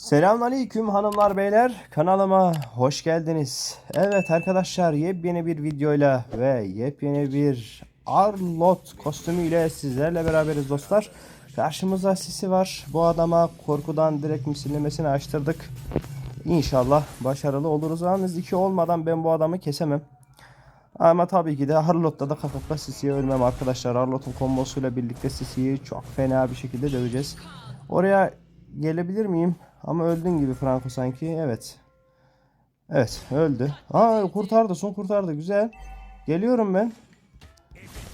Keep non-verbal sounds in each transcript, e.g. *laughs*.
Selamünaleyküm hanımlar beyler kanalıma hoş geldiniz. Evet arkadaşlar yepyeni bir videoyla ve yepyeni bir Arlot kostümüyle sizlerle beraberiz dostlar. Karşımızda Sisi var. Bu adama korkudan direkt misillemesini açtırdık. İnşallah başarılı oluruz. Yalnız iki olmadan ben bu adamı kesemem. Ama tabii ki de Arlot'ta da da Sisi'ye ölmem arkadaşlar. Arlot'un kombosuyla birlikte Sisi'yi çok fena bir şekilde döveceğiz. Oraya gelebilir miyim? Ama öldün gibi Franco sanki. Evet. Evet öldü. Aa kurtardı son kurtardı güzel. Geliyorum ben.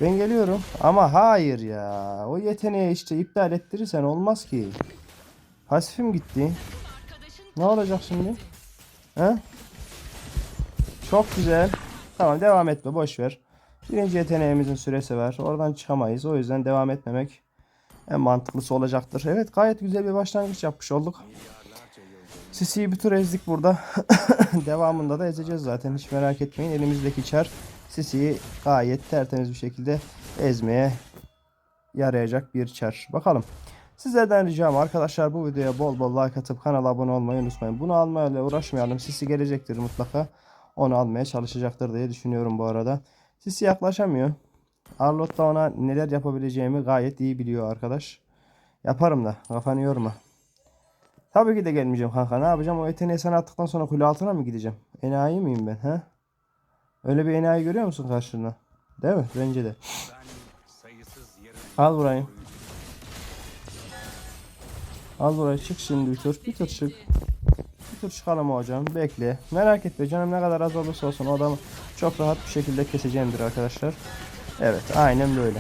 Ben geliyorum. Ama hayır ya. O yeteneği işte iptal ettirirsen olmaz ki. Pasifim gitti. Ne olacak şimdi? He? Çok güzel. Tamam devam etme boş ver. Birinci yeteneğimizin süresi var. Oradan çıkamayız. O yüzden devam etmemek en mantıklısı olacaktır. Evet gayet güzel bir başlangıç yapmış olduk. Sisi'yi bir tur ezdik burada. *laughs* Devamında da ezeceğiz zaten. Hiç merak etmeyin. Elimizdeki çar Sisi'yi gayet tertemiz bir şekilde ezmeye yarayacak bir çar. Bakalım. Sizlerden ricam arkadaşlar bu videoya bol bol like atıp kanala abone olmayı unutmayın. Bunu almayla uğraşmayalım. Sisi gelecektir mutlaka. Onu almaya çalışacaktır diye düşünüyorum bu arada. Sisi yaklaşamıyor. Arlott da ona neler yapabileceğimi gayet iyi biliyor arkadaş. Yaparım da kafanı yorma. Tabii ki de gelmeyeceğim kanka. Ne yapacağım? O yeteneği sana attıktan sonra kule altına mı gideceğim? Enayi miyim ben? He? Öyle bir enayi görüyor musun karşında? Değil mi? Bence de. Al burayı. Al burayı çık şimdi bir tur. Bir tur çık. Bir tur çıkalım hocam. Bekle. Merak etme canım ne kadar az olursa olsun o adamı çok rahat bir şekilde keseceğimdir arkadaşlar. Evet aynen böyle.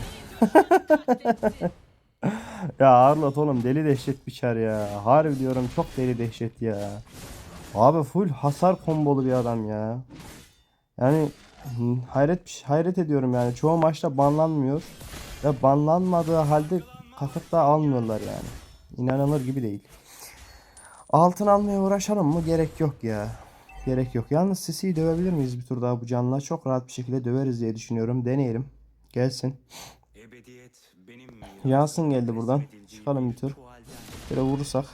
*laughs* *laughs* ya Arlot oğlum deli dehşet bir çar ya. Harbi diyorum çok deli dehşet ya. Abi full hasar kombolu bir adam ya. Yani hayret hayret ediyorum yani. Çoğu maçta banlanmıyor. Ve banlanmadığı halde kakıt da almıyorlar yani. İnanılır gibi değil. Altın almaya uğraşalım mı? Gerek yok ya. Gerek yok. Yalnız Sisi'yi dövebilir miyiz bir tur daha bu canla? Çok rahat bir şekilde döveriz diye düşünüyorum. Deneyelim. Gelsin. Yansın geldi buradan. Çıkalım bir tur. Böyle vurursak.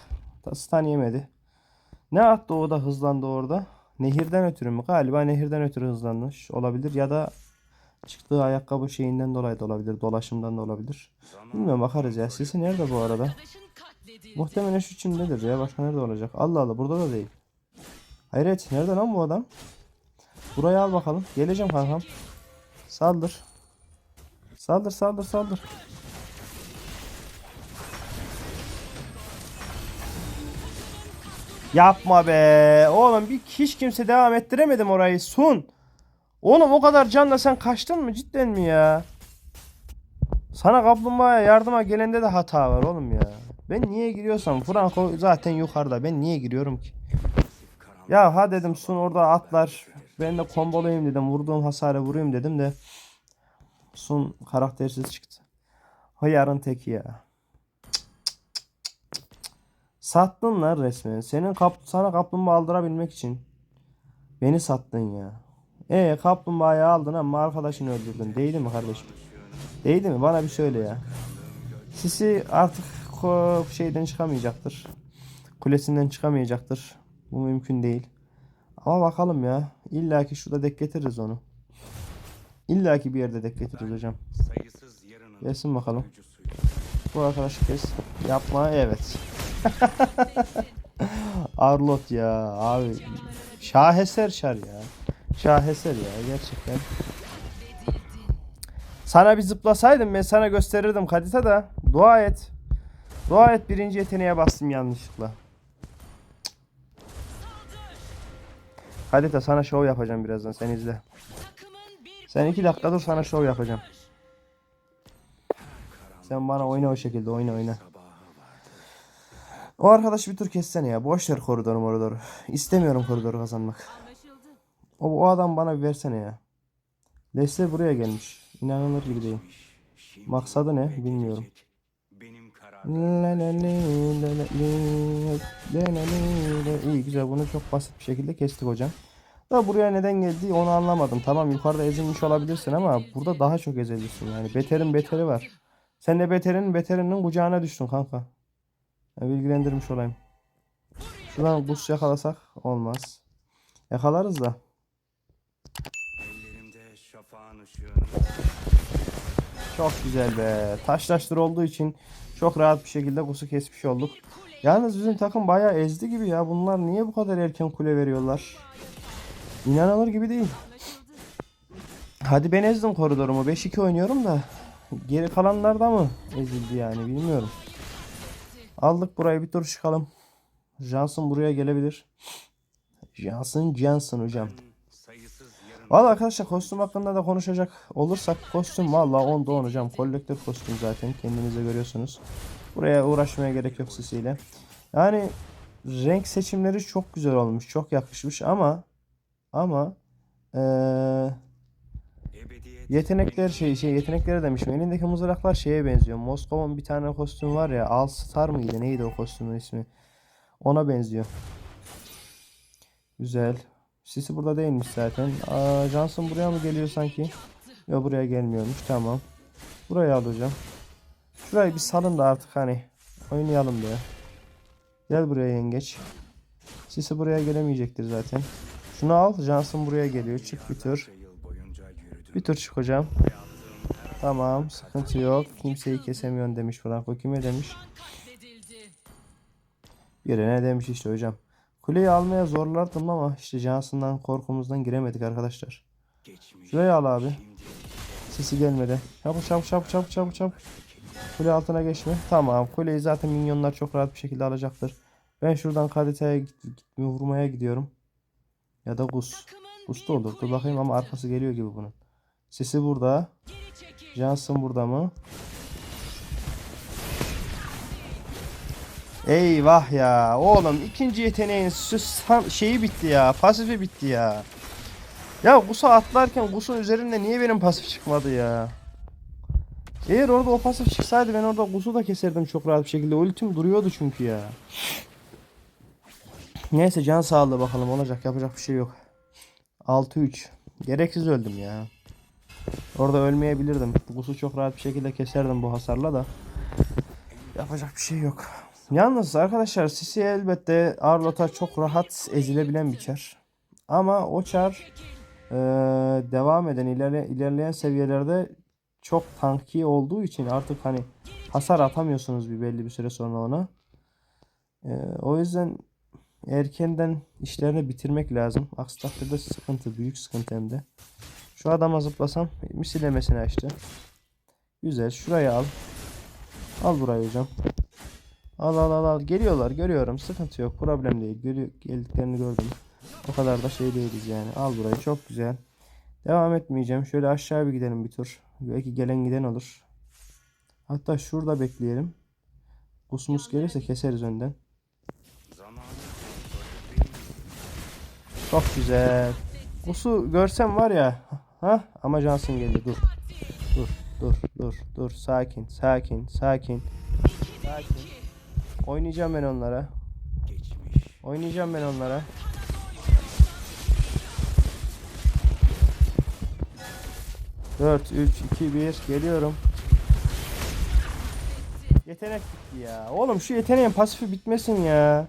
Da stun yemedi. Ne attı o da hızlandı orada? Nehirden ötürü mü? Galiba nehirden ötürü hızlanmış olabilir. Ya da çıktığı ayakkabı şeyinden dolayı da olabilir. Dolaşımdan da olabilir. Bilmiyorum bakarız ya. Sisi nerede bu arada? Muhtemelen şu çimdedir ya. Başka nerede olacak? Allah Allah burada da değil. Hayret nerede lan bu adam? Burayı al bakalım. Geleceğim kankam. Saldır. Saldır saldır saldır. Yapma be. Oğlum bir hiç kimse devam ettiremedim orayı. Sun. Oğlum o kadar canla sen kaçtın mı cidden mi ya? Sana kaplumbağaya yardıma gelende de hata var oğlum ya. Ben niye giriyorsam Franco zaten yukarıda. Ben niye giriyorum ki? Ya ha dedim Sun orada atlar. Ben de kombolayayım dedim. Vurduğum hasarı vurayım dedim de. Sun karaktersiz çıktı. Hıyarın teki ya. Sattın lan resmen. Senin kap sana kaplumbağa aldırabilmek için. Beni sattın ya. E kaplumbağayı aldın ama arkadaşını öldürdün. Değdi mi kardeşim? Değdi mi? Bana bir söyle ya. Sisi artık şeyden çıkamayacaktır. Kulesinden çıkamayacaktır. Bu mümkün değil. Ama bakalım ya. İlla ki şurada dek getiririz onu. İlla ki bir yerde dek getiririz hocam. Gelsin bakalım. Bu arkadaşı kes. Yapma evet. *laughs* Arlot ya abi. Şaheser şar ya. Şaheser ya gerçekten. Sana bir zıplasaydım ben sana gösterirdim Kadita da. Dua et. Dua et birinci yeteneğe bastım yanlışlıkla. Kadita sana şov yapacağım birazdan sen izle. Sen iki dakika dur sana şov yapacağım. Sen bana oyna o şekilde oyna oyna. O arkadaş bir tur kessene ya. Boş ver koridoru moridoru. İstemiyorum koridoru kazanmak. O, o adam bana bir versene ya. Leicester buraya gelmiş. İnanılır gibi değil. Maksadı ne bilmiyorum. İyi güzel bunu çok basit bir şekilde kestik hocam. Da buraya neden geldi onu anlamadım. Tamam yukarıda ezilmiş olabilirsin ama burada daha çok ezilirsin yani. Beterin beteri var. Sen de beterinin beterinin kucağına düştün kanka. Bilgilendirmiş olayım. Şuradan buz yakalasak olmaz. Yakalarız da. Çok güzel be. Taşlaştır olduğu için çok rahat bir şekilde kusu kesmiş olduk. Yalnız bizim takım bayağı ezdi gibi ya. Bunlar niye bu kadar erken kule veriyorlar? İnanılır gibi değil. Hadi ben ezdim koridorumu. 5-2 oynuyorum da. Geri kalanlar da mı ezildi yani bilmiyorum. Aldık burayı bir tur çıkalım. Johnson buraya gelebilir. Johnson Johnson hocam. Valla arkadaşlar kostüm hakkında da konuşacak olursak kostüm valla 10'da 10 hocam. Kolektör kostüm zaten kendiniz de görüyorsunuz. Buraya uğraşmaya gerek yok sisiyle. Yani renk seçimleri çok güzel olmuş. Çok yakışmış ama ama ebediyet yetenekler şey şey yetenekleri demişim. Elindeki mızraklar şeye benziyor. Moskova'nın bir tane kostüm var ya. All Star mıydı? Neydi o kostümün ismi? Ona benziyor. Güzel. Sisi burada değilmiş zaten. Aa, Johnson buraya mı geliyor sanki? Yok buraya gelmiyormuş. Tamam. Buraya alacağım. Şurayı bir salın da artık hani oynayalım diye. Gel buraya yengeç. Sisi buraya gelemeyecektir zaten. Şunu al. Johnson buraya geliyor. Çık bir tur. Bir tur çık hocam. Tamam. Sıkıntı yok. Kimseyi kesemiyorsun demiş Franco. Kime demiş? Birine demiş işte hocam. Kuleyi almaya zorlardım ama işte Johnson'dan korkumuzdan giremedik arkadaşlar. Şurayı al abi. Sesi gelmedi. Çabuk çabuk çabuk çabuk çabuk çabuk. Kule altına geçme. Tamam. Kuleyi zaten minyonlar çok rahat bir şekilde alacaktır. Ben şuradan Kadite'ye git, gitme vurmaya gidiyorum. Ya da Gus. Gus da olur. Dur bakayım ama arkası geliyor gibi bunun. Sesi burada. Johnson burada mı? Eyvah ya. Oğlum ikinci yeteneğin süs şeyi bitti ya. Pasifi bitti ya. Ya Gus'a atlarken Gus'un üzerinde niye benim pasif çıkmadı ya? Eğer orada o pasif çıksaydı ben orada Gus'u da keserdim çok rahat bir şekilde. Ultim duruyordu çünkü ya. Neyse can sağlığı bakalım olacak yapacak bir şey yok. 6-3. Gereksiz öldüm ya. Orada ölmeyebilirdim. Gus'u çok rahat bir şekilde keserdim bu hasarla da. Yapacak bir şey yok. Yalnız arkadaşlar Sisi elbette Arlot'a çok rahat ezilebilen bir çar. Ama o çar eee, devam eden ilerle, ilerleyen seviyelerde çok tanki olduğu için artık hani hasar atamıyorsunuz bir belli bir süre sonra ona. Eee, o yüzden erkenden işlerini bitirmek lazım. Aksi takdirde sıkıntı, büyük sıkıntı hem de. Şu adama zıplasam misilemesini açtı. Güzel. Şurayı al. Al burayı hocam. Al al al al. Geliyorlar görüyorum. Sıkıntı yok. Problem değil. Geldiklerini gördüm. O kadar da şey değiliz yani. Al burayı. Çok güzel. Devam etmeyeceğim. Şöyle aşağı bir gidelim bir tur. Belki gelen giden olur. Hatta şurada bekleyelim. Kusmus gelirse keseriz önden. Çok güzel. Kusu görsem var ya. Ha? Ama Johnson geldi. Dur. Dur. Dur. Dur. Dur. Sakin. Sakin. Sakin. Sakin. Oynayacağım ben onlara. Oynayacağım ben onlara. Dört, üç, iki, bir. Geliyorum. Yetenek bitti ya. Oğlum şu yeteneğin pasifi bitmesin ya.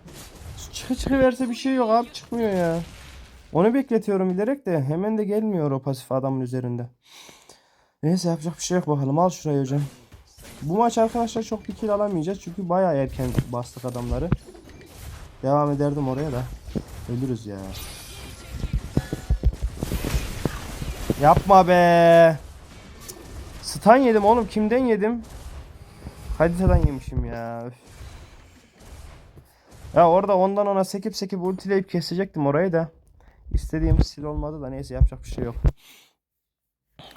Çıkı çıkıverse bir şey yok abi çıkmıyor ya. Onu bekletiyorum bilerek de hemen de gelmiyor o pasif adamın üzerinde. Neyse yapacak bir şey yok bakalım. Al şurayı hocam. Bu maç arkadaşlar çok bir kill alamayacağız çünkü bayağı erken bastık adamları. Devam ederdim oraya da. Ölürüz ya. Yapma be. Stun yedim oğlum. Kimden yedim? Hadiseden yemişim ya. Ya orada ondan ona sekip sekip ultileyip kesecektim orayı da. İstediğim sil olmadı da neyse yapacak bir şey yok.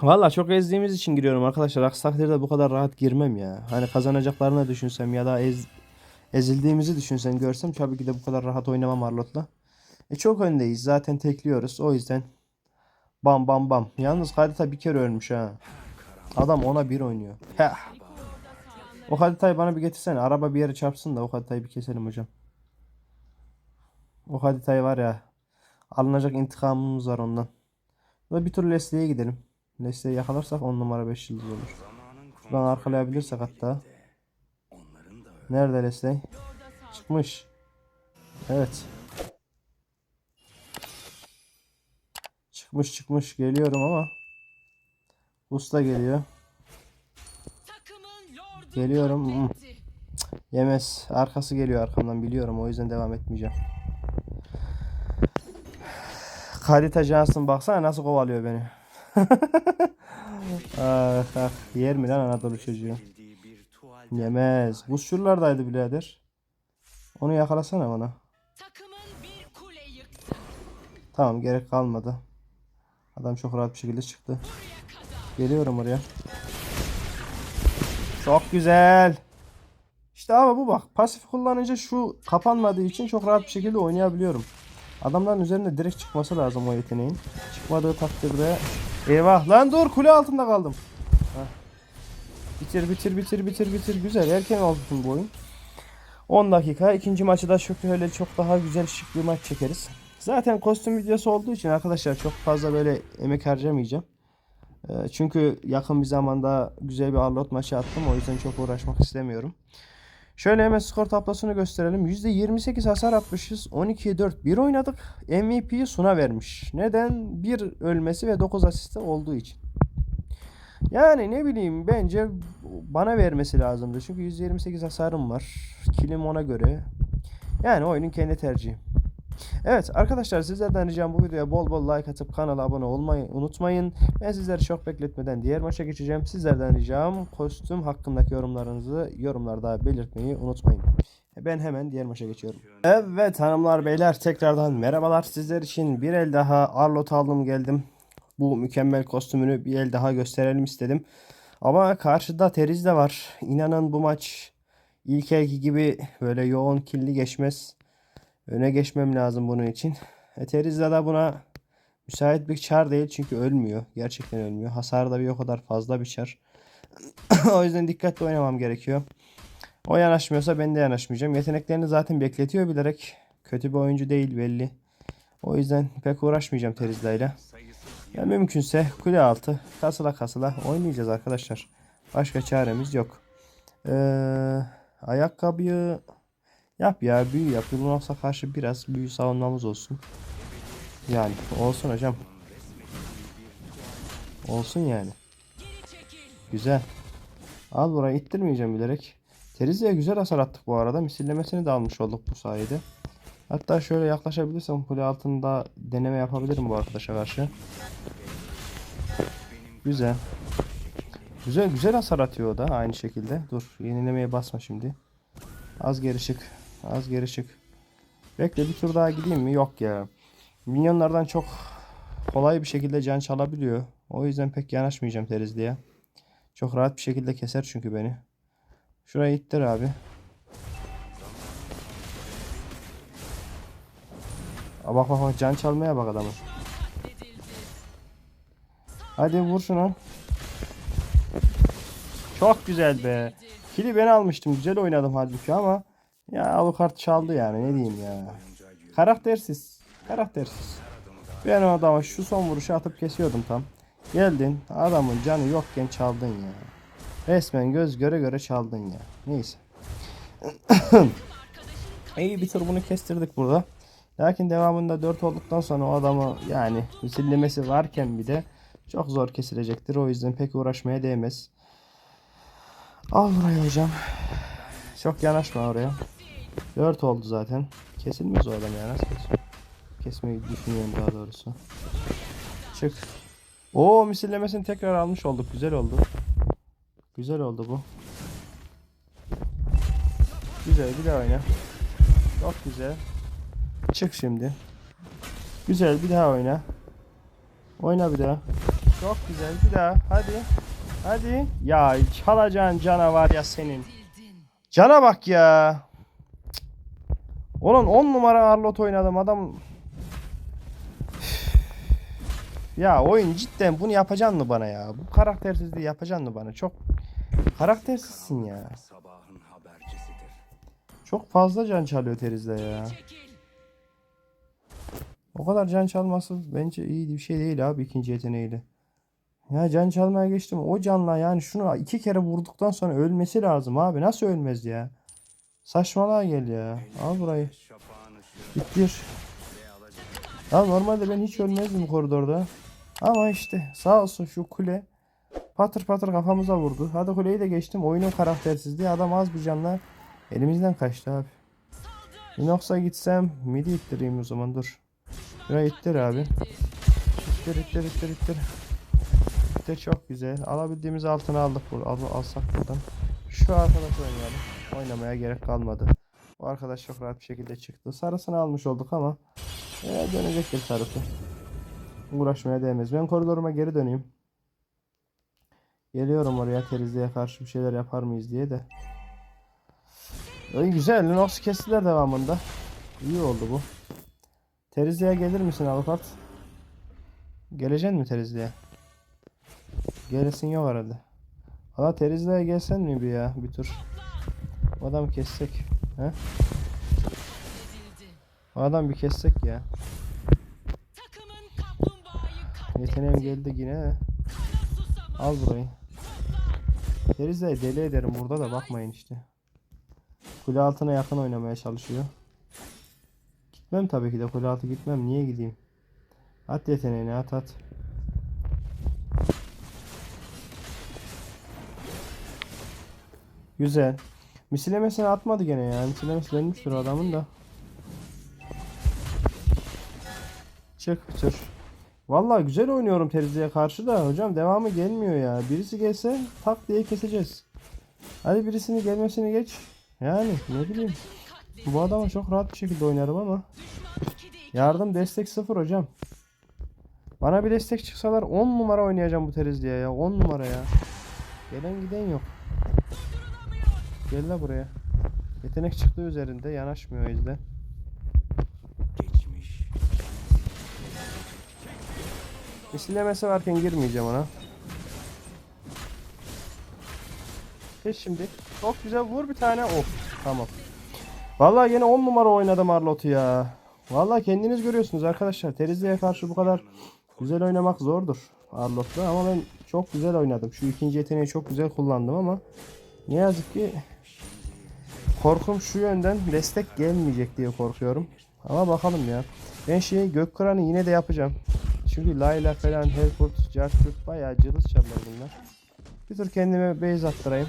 Valla çok ezdiğimiz için giriyorum arkadaşlar. Aksi takdirde bu kadar rahat girmem ya. Hani kazanacaklarını düşünsem ya da ez, ezildiğimizi düşünsem görsem tabii ki de bu kadar rahat oynamam Arlot'la. E çok öndeyiz. Zaten tekliyoruz. O yüzden bam bam bam. Yalnız harita bir kere ölmüş ha. Adam ona bir oynuyor. Heh. O haritayı bana bir getirsene. Araba bir yere çarpsın da o haritayı bir keselim hocam. O haritayı var ya. Alınacak intikamımız var ondan. Ve bir tur Leslie'ye gidelim. Leslie'yi yakalarsak 10 numara 5 yıldız olur. Şuradan arkalayabilirsek hatta. Nerede Leslie? Çıkmış. Evet. Çıkmış çıkmış geliyorum ama. Usta geliyor. Geliyorum. Hmm. katletti. Yemez. Arkası geliyor arkamdan biliyorum. O yüzden devam etmeyeceğim. Kalite Johnson baksana nasıl kovalıyor beni. *laughs* ah, ah. Yer mi lan Anadolu çocuğu? Yemez. Bu şuralardaydı birader. Onu yakalasana bana. Tamam gerek kalmadı. Adam çok rahat bir şekilde çıktı. Geliyorum oraya. Çok güzel. İşte abi bu bak. Pasif kullanınca şu kapanmadığı için çok rahat bir şekilde oynayabiliyorum. Adamların üzerinde direkt çıkması lazım o yeteneğin. Çıkmadığı takdirde eyvah lan dur kule altında kaldım. Heh. Bitir bitir bitir bitir bitir güzel erken oldu bu oyun. 10 dakika ikinci maçı da çok öyle çok daha güzel şık bir maç çekeriz. Zaten kostüm videosu olduğu için arkadaşlar çok fazla böyle emek harcamayacağım. Ee, Çünkü yakın bir zamanda güzel bir Arlot maçı attım. O yüzden çok uğraşmak istemiyorum. Şöyle hemen skor tablosunu gösterelim. %28 hasar atmışız. 12'ye 4 bir oynadık. MVP'yi Suna vermiş. Neden? Bir ölmesi ve 9 asisti olduğu için. Yani ne bileyim bence bana vermesi lazımdı. Çünkü 128 hasarım var. Kilim ona göre. Yani oyunun kendi tercihi. Evet arkadaşlar sizlerden ricam bu videoya bol bol like atıp kanala abone olmayı unutmayın. Ben sizleri çok bekletmeden diğer maça geçeceğim. Sizlerden ricam kostüm hakkındaki yorumlarınızı yorumlarda belirtmeyi unutmayın. Ben hemen diğer maça geçiyorum. Evet hanımlar beyler tekrardan merhabalar. Sizler için bir el daha Arlot aldım geldim. Bu mükemmel kostümünü bir el daha gösterelim istedim. Ama karşıda Teriz de var. İnanın bu maç ilk elki gibi böyle yoğun killi geçmez. Öne geçmem lazım bunun için. E, Terizla da buna müsait bir çar değil çünkü ölmüyor. Gerçekten ölmüyor. Hasar da bir o kadar fazla bir çar. *coughs* o yüzden dikkatli oynamam gerekiyor. O yanaşmıyorsa ben de yanaşmayacağım. Yeteneklerini zaten bekletiyor bilerek. Kötü bir oyuncu değil belli. O yüzden pek uğraşmayacağım Terizla ile. sayısız Ya mümkünse kule altı kasıla kasıla oynayacağız arkadaşlar. Başka çaremiz yok. Ee, ayakkabıyı yap ya büyü yap. Yılmaz'a karşı biraz büyü savunmamız olsun. Yani olsun hocam. Olsun yani. Güzel. Al burayı ittirmeyeceğim bilerek. Terizi'ye güzel hasar attık bu arada. Misillemesini de almış olduk bu sayede. Hatta şöyle yaklaşabilirsem kule altında deneme yapabilirim bu arkadaşa karşı. Güzel. Güzel güzel hasar atıyor o da aynı şekilde. Dur yenilemeye basma şimdi. Az geri çık. Az geri çık. Bekle bir tur daha gideyim mi? Yok ya. Minyonlardan çok kolay bir şekilde can çalabiliyor. O yüzden pek yanaşmayacağım Terizli'ye. Çok rahat bir şekilde keser çünkü beni. Şuraya ittir abi. Aa, bak bak bak can çalmaya bak adamı. Hadi vur şunu. Çok güzel be. Kili ben almıştım. Güzel oynadım halbuki ama ya Alucard çaldı yani ne diyeyim ya. Karaktersiz. Karaktersiz. Ben o adama şu son vuruşu atıp kesiyordum tam. Geldin adamın canı yokken çaldın ya. Resmen göz göre göre çaldın ya. Neyse. *coughs* İyi bir tur bunu kestirdik burada. Lakin devamında 4 olduktan sonra o adamı yani misillemesi varken bir de çok zor kesilecektir. O yüzden pek uğraşmaya değmez. Al burayı hocam. Çok yanaşma oraya. 4 oldu zaten. Kesilmez o adam ya. Nasıl kesiyor? Kesmeyi düşünüyorum daha doğrusu. Çık. Oo misillemesini tekrar almış olduk. Güzel oldu. Güzel oldu bu. Güzel bir daha oyna. Çok güzel. Çık şimdi. Güzel bir daha oyna. Oyna bir daha. Çok güzel bir daha. Hadi. Hadi. Ya çalacağın canavar ya senin. Cana bak ya. Onun 10 numara Arlot oynadım adam. Ya oyun cidden bunu yapacaksın mı bana ya? Bu karaktersizliği yapacaksın mı bana? Çok karaktersizsin ya. Çok fazla can çalıyor Teriz'de ya. O kadar can çalması bence iyi bir şey değil abi ikinci yeteneğiyle. Ya can çalmaya geçtim. O canla yani şunu iki kere vurduktan sonra ölmesi lazım abi. Nasıl ölmez ya? Saçmalığa gel ya. Al burayı. Bittir. Ya normalde ben hiç ölmezdim koridorda. Ama işte sağ olsun şu kule patır patır kafamıza vurdu. Hadi kuleyi de geçtim. Oyunun karaktersizliği adam az bir canla elimizden kaçtı abi. Inox'a gitsem midi ittireyim o zaman dur. Şuraya ittir abi. İttir ittir ittir ittir. İttir çok güzel. Alabildiğimiz altını aldık. Al, alsak buradan. Şu arkadaş oynayalım. Oynamaya gerek kalmadı. O arkadaş çok rahat bir şekilde çıktı. Sarısını almış olduk ama ee, dönecektir sarısı. Uğraşmaya değmez. Ben koridoruma geri döneyim. Geliyorum oraya Terizli'ye karşı bir şeyler yapar mıyız diye de. İyi güzel. Linux kestiler devamında. İyi oldu bu. Terizli'ye gelir misin avukat? Geleceksin mi Terizli'ye? Gelesin yok herhalde. Valla Terizli'ye gelsen mi bir ya bir tur? O adamı kessek. He? Adam bir kessek ya. Yeteneğim geldi yine. Al burayı. Terizli'yi deli ederim burada da bakmayın işte. Kule altına yakın oynamaya çalışıyor. Gitmem tabii ki de kule altı gitmem. Niye gideyim? At yeteneğini at at. Güzel. Misilemesini atmadı gene ya. Misilemesi dönmüştür adamın da. Çık tür. Vallahi güzel oynuyorum Terizli'ye karşı da hocam devamı gelmiyor ya. Birisi gelse tak diye keseceğiz. Hadi birisini gelmesini geç. Yani ne bileyim. Bu adamı çok rahat bir şekilde oynarım ama. Yardım destek sıfır hocam. Bana bir destek çıksalar 10 numara oynayacağım bu Terizli'ye ya. 10 numara ya. Gelen giden yok. Gel la buraya. Yetenek çıktı üzerinde yanaşmıyor yüzden. Geçmiş. Misillemesi varken girmeyeceğim ona. Geç şimdi. Çok güzel vur bir tane. Of. Tamam. Vallahi yine 10 numara oynadım Arlot'u ya. Vallahi kendiniz görüyorsunuz arkadaşlar. Terizli'ye karşı bu kadar güzel oynamak zordur Arlot'ta ama ben çok güzel oynadım. Şu ikinci yeteneği çok güzel kullandım ama ne yazık ki korkum şu yönden destek gelmeyecek diye korkuyorum. Ama bakalım ya. Ben şeyi gök kıranı yine de yapacağım. Çünkü Layla falan Helkurt, Jarkurt bayağı cılız çallar bunlar. Bir tur kendime base attırayım.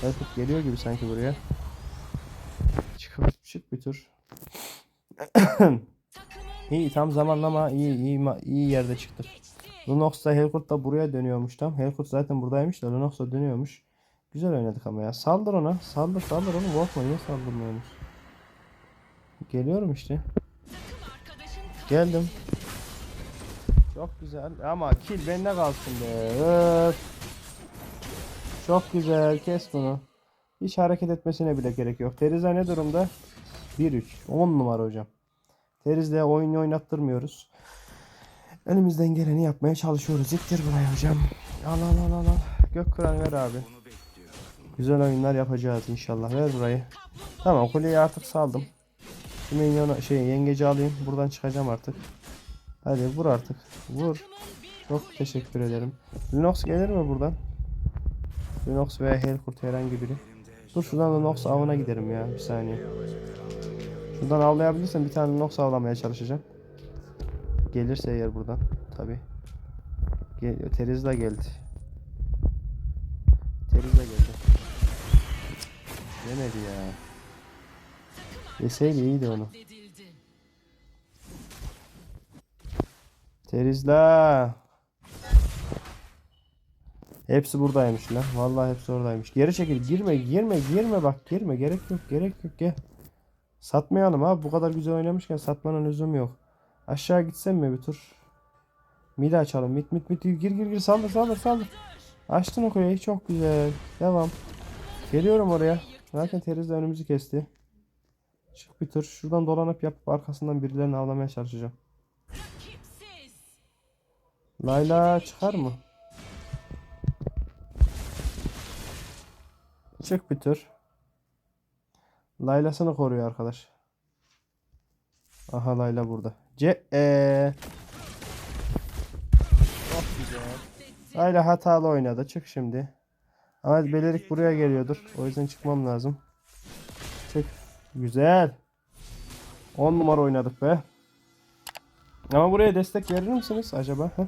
Helkurt geliyor gibi sanki buraya. Çık, çık bir. Takımın *coughs* İyi tam zamanlama iyi iyi iyi yerde çıktık. Lunox da Helkurt da buraya dönüyormuş tam. Helkurt zaten buradaymış da Lunox da dönüyormuş. Güzel oynadık ama ya. Saldır ona. Saldır saldır onu. Korkma niye saldırmıyorsunuz? Geliyorum işte. Geldim. Çok güzel ama kill bende kalsın be. Öf. Çok güzel kes bunu. Hiç hareket etmesine bile gerek yok. Teriza ne durumda? 1-3. 10 numara hocam. Terizle oyun oynattırmıyoruz. Elimizden geleni yapmaya çalışıyoruz. İttir buraya hocam. Al al al. al. Gök kıran ver abi. Güzel oyunlar yapacağız inşallah. Ver burayı. Tamam kuleyi artık saldım. Şu minyonu şey yengeci alayım. Buradan çıkacağım artık. Hadi vur artık. Vur. Çok teşekkür ederim. Linux gelir mi buradan? Linux veya Helkurt herhangi biri. Dur şuradan Linux avına giderim ya. Bir saniye. Şuradan avlayabilirsem bir tane Linux avlamaya çalışacağım. Gelirse eğer buradan. Tabi. Gel Terizla geldi. Terizla geldi. Yemedi ya. Yeseydi iyiydi onu. Terizla. Hepsi buradaymış lan. Vallahi hepsi oradaymış. Geri çekil. Girme, girme, girme bak. Girme. Gerek yok, gerek yok. Gel. Satmayalım abi. Bu kadar güzel oynamışken satmanın lüzumu yok. Aşağı gitsem mi bir tur? Mid açalım. Mid, mid, mid. Gir, gir, gir. Saldır, saldır, saldır. Açtın o kuleyi. Çok güzel. Devam. Geliyorum oraya. Zaten Terizla önümüzü kesti. Çık bir tur. Şuradan dolanıp yapıp arkasından birilerini avlamaya çalışacağım. Layla çıkar mı? Çık bir tür. Laylasını koruyor arkadaş. Aha Layla burada. Ce ee. Çok güzel. Layla hatalı oynadı. Çık şimdi. Ama Belerik buraya geliyordur. O yüzden çıkmam lazım. Çık. Güzel. 10 numara oynadık be. Ama buraya destek verir misiniz acaba? Heh.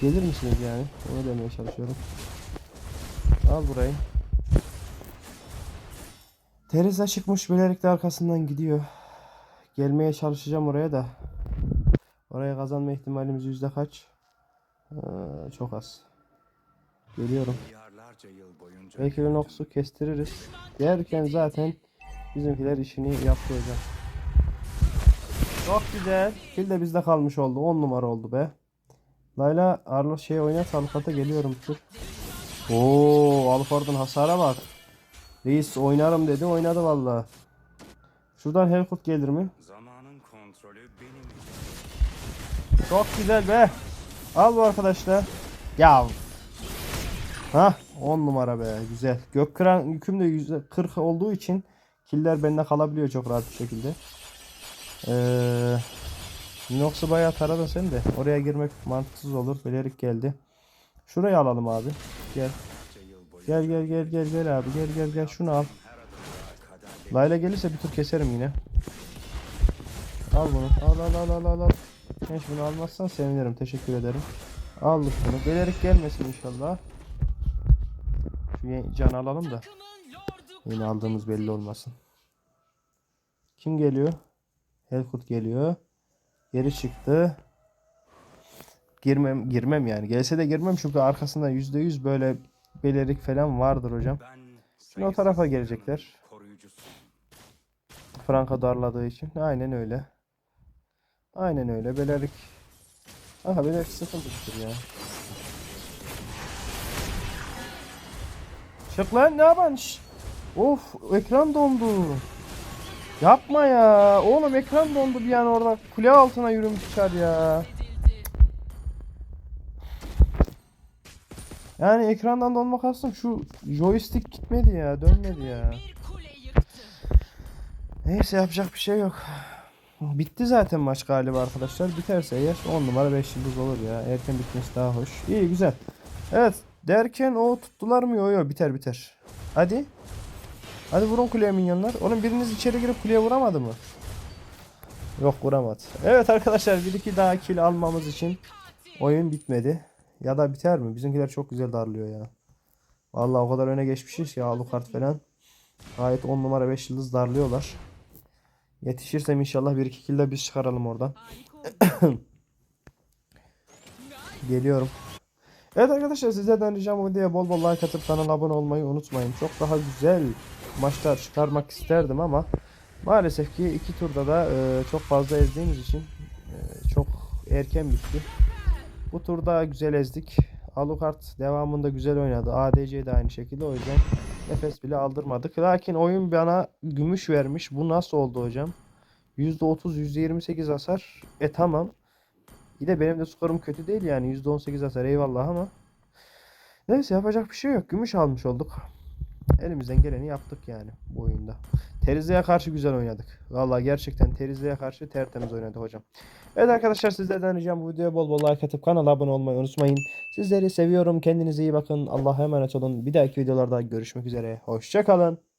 Gelir misiniz yani? Onu demeye çalışıyorum. Al burayı. Teresa çıkmış bilerek de arkasından gidiyor. Gelmeye çalışacağım oraya da. Oraya kazanma ihtimalimiz yüzde kaç? Ee, çok az. Geliyorum. Milyarlarca yıl boyunca Belki Lunox'u kestiririz. Derken zaten bizimkiler işini yaptı hocam. Çok güzel. Kill de bizde kalmış oldu. 10 numara oldu be. Layla Arlo şey oynat Alfat'a geliyorum dur. Oo Alford'un hasara bak. Reis oynarım dedi oynadı valla. Şuradan Helkut gelir mi? Çok güzel be. Al bu arkadaşlar. Ya. Ha 10 numara be güzel. Gökkıran yüküm de %40 olduğu için killer bende kalabiliyor çok rahat bir şekilde. Ee, Nox'u bayağı taradın sen de. Oraya girmek mantıksız olur. Belerik geldi. Şurayı alalım abi. Gel. Gel gel gel gel gel abi. Gel gel gel şunu al. Layla gelirse bir tur keserim yine. Al bunu. Al al al al al. al. Genç bunu almazsan sevinirim. Teşekkür ederim. Aldık bunu. Gelerek gelmesin inşallah. Ye- can alalım da. Yine aldığımız belli olmasın. Kim geliyor? Helkut geliyor. Geri çıktı. Girmem girmem yani. Gelse de girmem çünkü arkasında %100 böyle belirik falan vardır hocam. Şimdi o tarafa gelecekler. Franka darladığı için. Aynen öyle. Aynen öyle. Belerik. Aha belerik sıkıntıdır ya. Çık lan ne yapan? Of ekran dondu. Yapma ya. Oğlum ekran dondu bir an orada. Kule altına yürümüşler ya. Yani ekrandan donma kastım şu joystick gitmedi ya. Dönmedi ya. Neyse yapacak bir şey yok. Bitti zaten maç galiba arkadaşlar. Biterse eğer 10 numara 5 yıldız olur ya. Erken bitmesi daha hoş. İyi güzel. Evet derken o tuttular mı? Yo yo biter biter. Hadi. Hadi vurun kuleye minyonlar. Oğlum biriniz içeri girip kuleye vuramadı mı? Yok vuramadı. Evet arkadaşlar bir iki daha kill almamız için oyun bitmedi. Ya da biter mi? Bizimkiler çok güzel darlıyor ya. Vallahi o kadar öne geçmişiz ya Alucard falan. Gayet 10 numara 5 yıldız darlıyorlar. Yetişirsem inşallah 1-2 kill de biz çıkaralım oradan. *coughs* Geliyorum. Evet arkadaşlar sizlerden ricam videoya bol bol like atıp kanala abone olmayı unutmayın. Çok daha güzel maçlar çıkarmak isterdim ama maalesef ki iki turda da e, çok fazla ezdiğimiz için e, çok erken bitti. Bu turda güzel ezdik. Alucard devamında güzel oynadı. ADC de aynı şekilde o yüzden nefes bile aldırmadık. Lakin oyun bana gümüş vermiş. Bu nasıl oldu hocam? %30 %28 hasar. E tamam. Bir de benim de skorum kötü değil yani. %18 hasar eyvallah ama. Neyse yapacak bir şey yok. Gümüş almış olduk. Elimizden geleni yaptık yani bu oyunda. Terize'ye karşı güzel oynadık. Vallahi gerçekten Terize'ye karşı tertemiz oynadık hocam. Evet arkadaşlar sizlerden ricam bu videoya bol bol like atıp kanala abone olmayı unutmayın. Sizleri seviyorum. Kendinize iyi bakın. Allah'a emanet olun. Bir dahaki videolarda görüşmek üzere. Hoşçakalın.